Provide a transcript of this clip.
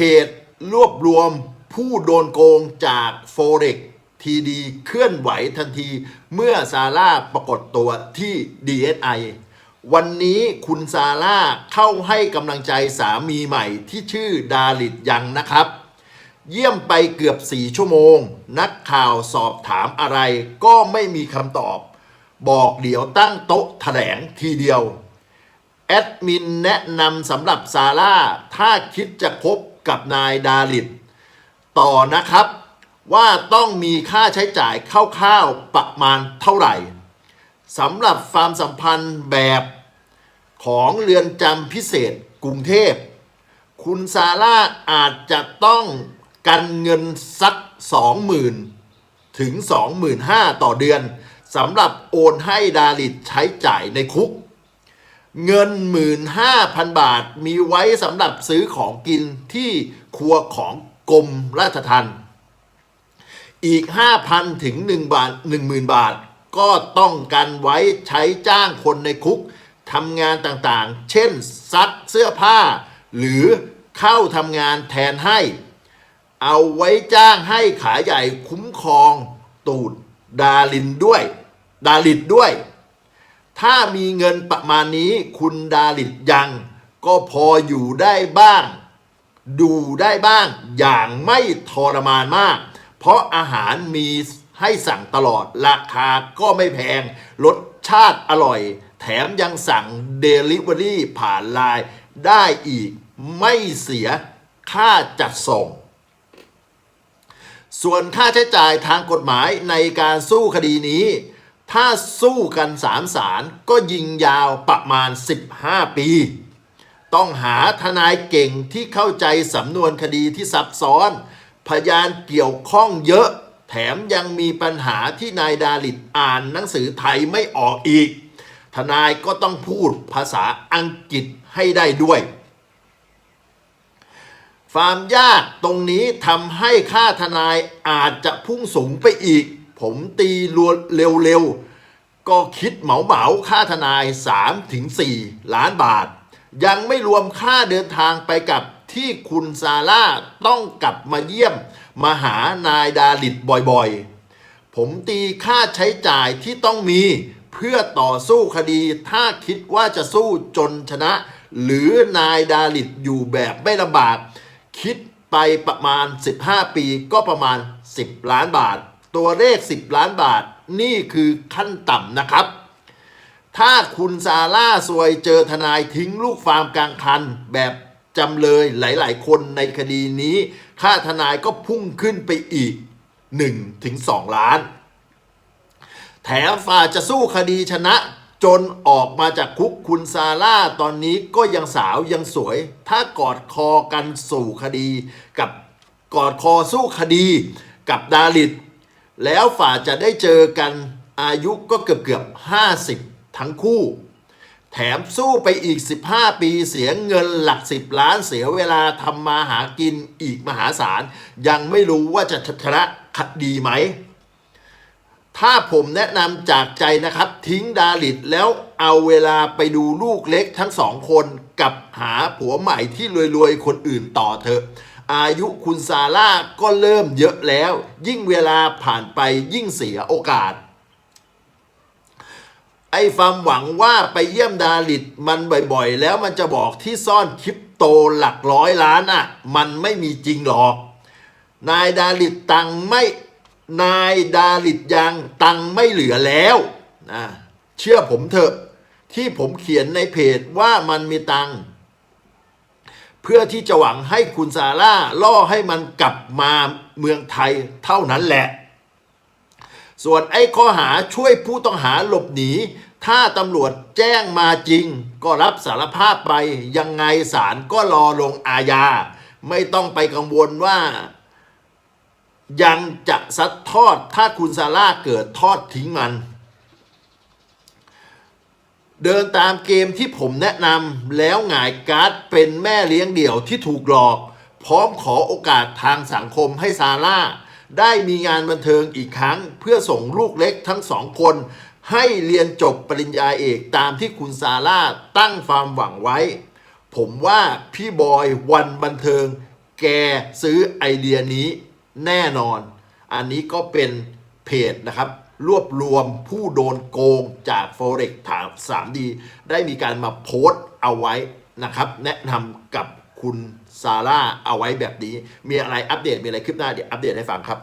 เพจรวบรวมผู้โดนโกงจาก Forex ทีดีเคลื่อนไหวทันทีเมื่อซาร่าปรากฏตัวที่ DSI วันนี้คุณซาร่าเข้าให้กำลังใจสามีใหม่ที่ชื่อดาลิดยังนะครับ เยี่ยมไปเกือบ4ชั่วโมง นักข่าวสอบถามอะไรก็ไม่มีคำตอบ บอกเดี๋ยวตั้งโต๊ะแถลงทีเดียว แอดมินแนะนำสำหรับซาร่าถ้าคิดจะคบ กับนายดาลิดต่อนะครับ ว่าต้องมีค่าใช้จ่ายคร่าวๆประมาณเท่าไหร่สำหรับความสัมพันธ์แบบของเรือนจำพิเศษกรุงเทพ คุณซาร่าอาจจะต้องกันเงินสัก 20,000 ถึง 25,000 ต่อเดือนสำหรับโอนให้ดาลิดใช้จ่ายในคุก เงิน 15,000 บาทมีไว้สำหรับซื้อของกินที่ครัวของกรมราชทัณฑ์อีก 5,000 ถึง 1 บาท 10,000 บาท ก็ต้องกันไว้ใช้จ้างคนในคุกทำงานต่างๆ เช่นซักเสื้อผ้า หรือเข้าทำงานแทนให้ เอาไว้จ้างให้ขาใหญ่คุ้มครองตูดดาลินด้วย ดาลิดด้วย ถ้ามีเงินประมาณนี้คุณดาลิดยัง ก็พออยู่ได้บ้าง ดูได้บ้างอย่างไม่ทรมานมาก เพราะอาหารมีให้สั่งตลอดราคาก็ไม่แพง รสชาติอร่อย แถมยังสั่งเดลิเวอรี่ผ่านไลน์ได้อีกไม่เสียค่าจัดส่ง ส่วนค่าใช้จ่ายทางกฎหมายในการสู้คดีนี้ ถ้าสู้กันสามศาลก็ยิงยาวประมาณ 15 ปี ต้องหาทนายเก่งที่เข้าใจสำนวนคดีที่ซับซ้อน พยานเกี่ยวข้องเยอะ แถมยังมีปัญหาที่นายดาลิดอ่านหนังสือไทยไม่ออกอีก ทนายก็ต้องพูดภาษาอังกฤษให้ได้ด้วยความยากตรงนี้ทำให้ค่าทนายอาจจะพุ่งสูงไปอีก ผมตีรวเร็วๆ ก็คิดเหมาเหมาๆค่าทนาย 3-4 ล้านบาท ยังไม่รวมค่าเดินทางไปกับที่คุณซาร่าต้องกลับมาเยี่ยมมาหานายดาลิดบ่อยๆ ผมตีค่าใช้จ่ายที่ต้องมีเพื่อต่อสู้คดีถ้าคิดว่าจะสู้จนชนะ หรือนายดาลิดอยู่แบบไม่ลำบาก คิดไปประมาณ 15 ปีก็ประมาณ 10 ล้านบาท ตัวเลข 10 ล้านบาทนี่คือขั้นต่ำนะครับ ถ้าคุณซาร่าซวยเจอทนายทิ้งลูกฟาร์มกลางคัน แบบจำเลยหลาย ๆ คนในคดีนี้ ค่าทนายก็พุ่งขึ้นไปอีก 1-2 ล้าน แถมฝ่าจะสู้คดีชนะจนออกมาจากคุกคุณซาร่าตอนนี้ก็ยังสาวยังสวย ถ้ากอดคอกันสู่คดี กับกอดคอสู้คดี กับดาลิด แล้วฝ่าจะได้เจอกันอายุก็เกือบเกือบ50 ทั้งคู่ แถมสู้ไปอีก 15 ปีเสียเงินหลัก 10 ล้านเสียเวลาทำมาหากินอีกมหาศาล ยังไม่รู้ว่าจะชนะคดีไหม ถ้าผมแนะนำจากใจนะครับทิ้งดาลิดแล้วเอาเวลาไปดูลูกเล็กทั้งสองคนกับหาผัวใหม่ที่รวยๆ คนอื่นต่อเถอะ อายุคุณซาร่าก็เริ่มเยอะแล้ว ยิ่งเวลาผ่านไปยิ่งเสียโอกาส ไอ้ความหวังว่าไปเยี่ยมดาลิดมันบ่อยๆ แล้วมันจะบอกที่ซ่อนคริปโตหลักร้อยล้านอะ มันไม่มีจริงหรอก นายดาลิดตังไม่นายดาลิดยังตังไม่เหลือแล้วนะเชื่อผมเถอะ ที่ผมเขียนในเพจว่ามันมีตัง พื่อที่จะหวังให้คุณซาร่าล่อให้มันกลับมาเมืองไทยเท่านั้นแหละ ส่วนไอ้ข้อหาช่วยผู้ต้องหาหลบหนี ถ้าตำรวจแจ้งมาจริง ก็รับสารภาพไปยังไงศาลก็รอลงอาญา ไม่ต้องไปกังวลว่า ยังจะซัดทอดถ้าคุณซาร่าเกิดทอดทิ้งมัน เดินตามเกมที่ผมแนะนำแล้วหงายการ์ดเป็นแม่เลี้ยงเดี่ยวที่ถูกหลอก พร้อมขอโอกาสทางสังคมให้ซาร่า ได้มีงานบันเทิงอีกครั้ง เพื่อส่งลูกเล็กทั้งสองคน ให้เรียนจบปริญญาเอกตามที่คุณซาร่าตั้งความหวังไว้ ผมว่าพี่บอยวันบันเทิง แกซื้อไอเดียนี้แน่นอน อันนี้ก็เป็นเพจนะครับ รวบรวมผู้โดนโกงจาก Forex ถาม 3D ได้มีการมาโพสต์เอาไว้นะครับ แนะนำกับคุณซาร่าเอาไว้แบบนี้ มีอะไรอัปเดตมีอะไรคืบหน้าเดี๋ยวอัปเดตให้ฟังครับ